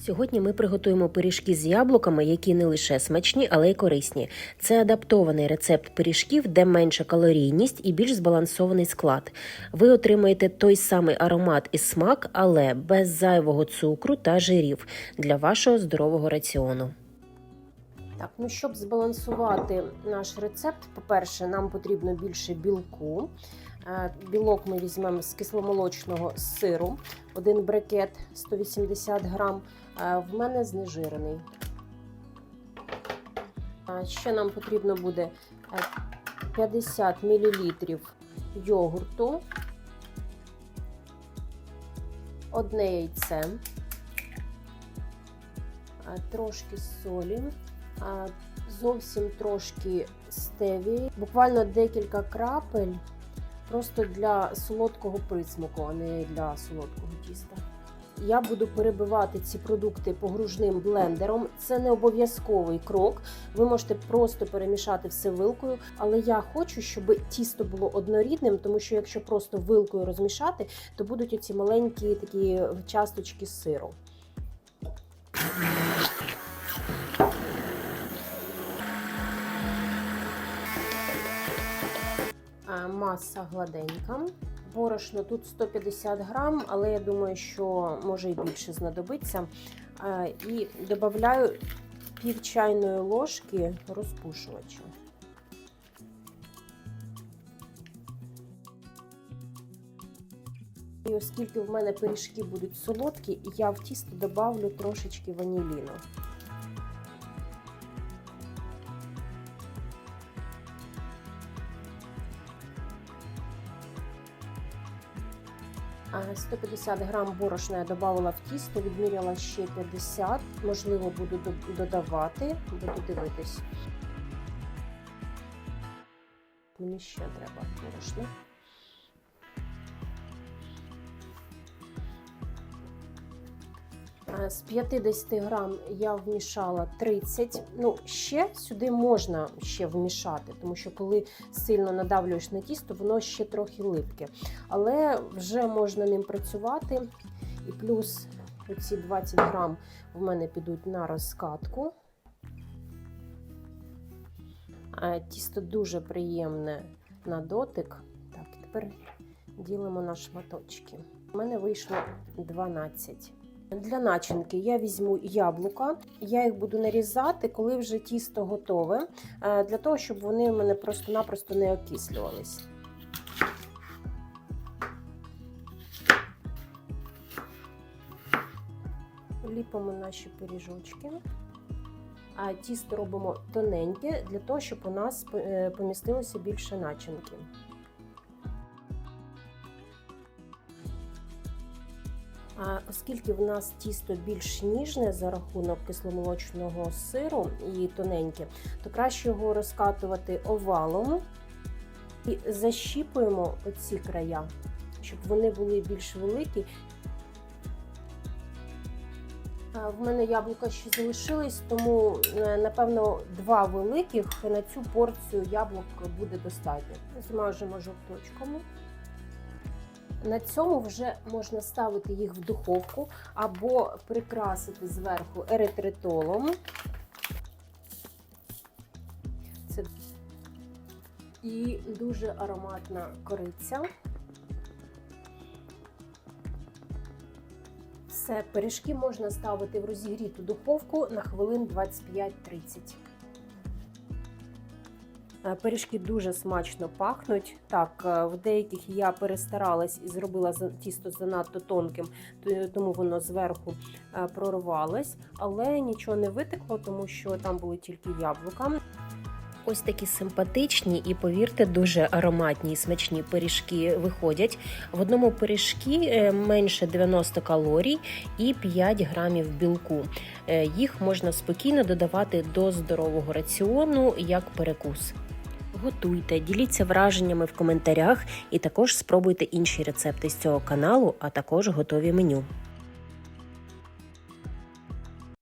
Сьогодні ми приготуємо пиріжки з яблуками, які не лише смачні, але й корисні. Це адаптований рецепт пиріжків, де менша калорійність і більш збалансований склад. Ви отримаєте той самий аромат і смак, але без зайвого цукру та жирів для вашого здорового раціону. Так, ну щоб збалансувати наш рецепт, по-перше, нам потрібно більше білку. Е, Білок ми візьмемо з кисломолочного сиру, один брикет 180 грам. Е, В мене знежирений. Е, Ще нам потрібно буде е, 50 мл йогурту, одне яйце, трошки солі, зовсім трошки стевії, буквально декілька крапель. Просто для солодкого присмаку, а не для солодкого тіста. Я буду перебивати ці продукти погружним блендером. Це не обов'язковий крок. Ви можете просто перемішати все вилкою, але я хочу, щоб тісто було однорідним, тому що якщо просто вилкою розмішати, то будуть оці маленькі такі часточки сиру. Маса гладенька. Борошно тут 150 грам, але я думаю, що може і більше знадобиться. І додаю пів чайної ложки розпушувача. І оскільки в мене пиріжки будуть солодкі, я в тісто додавлю трошечки ваніліну. 150 грам борошна я додавала в тісто, відміряла ще 50, можливо, буду додавати, буду дивитись. Мені ще треба борошна. З 50 грам я вмішала 30. Ну, ще сюди можна ще вмішати, тому що коли сильно надавлюєш на тісто, воно ще трохи липке. Але вже можна ним працювати. І плюс оці 20 грам в мене підуть на розкатку. Тісто дуже приємне на дотик. Так, тепер ділимо на шматочки. У мене вийшло 12. Для начинки я візьму яблука, я їх буду нарізати, коли вже тісто готове, е, для того, щоб вони в мене просто-напросто не окислювались. Ліпимо наші пиріжочки. А тісто робимо тоненьке, для того, щоб у нас е, помістилося більше начинки. А оскільки в нас тісто більш ніжне за рахунок кисломолочного сиру і тоненьке, то краще його розкатувати овалом і защіпуємо оці края, щоб вони були більш великі. В мене яблука ще залишились, тому е, напевно два великих на цю порцію яблук буде достатньо. Змажемо жовточками. На цьому вже можна ставити їх в духовку або прикрасити зверху еритритолом. Це і дуже ароматна кориця. Все, пиріжки можна ставити в розігріту духовку на хвилин 25-30. Е, Пиріжки дуже смачно пахнуть. Так, е, в деяких я перестаралась і зробила тісто занадто тонким, тому воно зверху е, прорвалось, але нічого не витекло, тому що там були тільки яблука. Ось такі симпатичні і, повірте, дуже ароматні і смачні пиріжки виходять. В одному пиріжкі е, менше 90 калорій і 5 грамів білку. Їх можна спокійно додавати до здорового раціону як перекус. Готуйте, діліться враженнями в коментарях і також спробуйте інші рецепти з цього каналу, а також готові меню.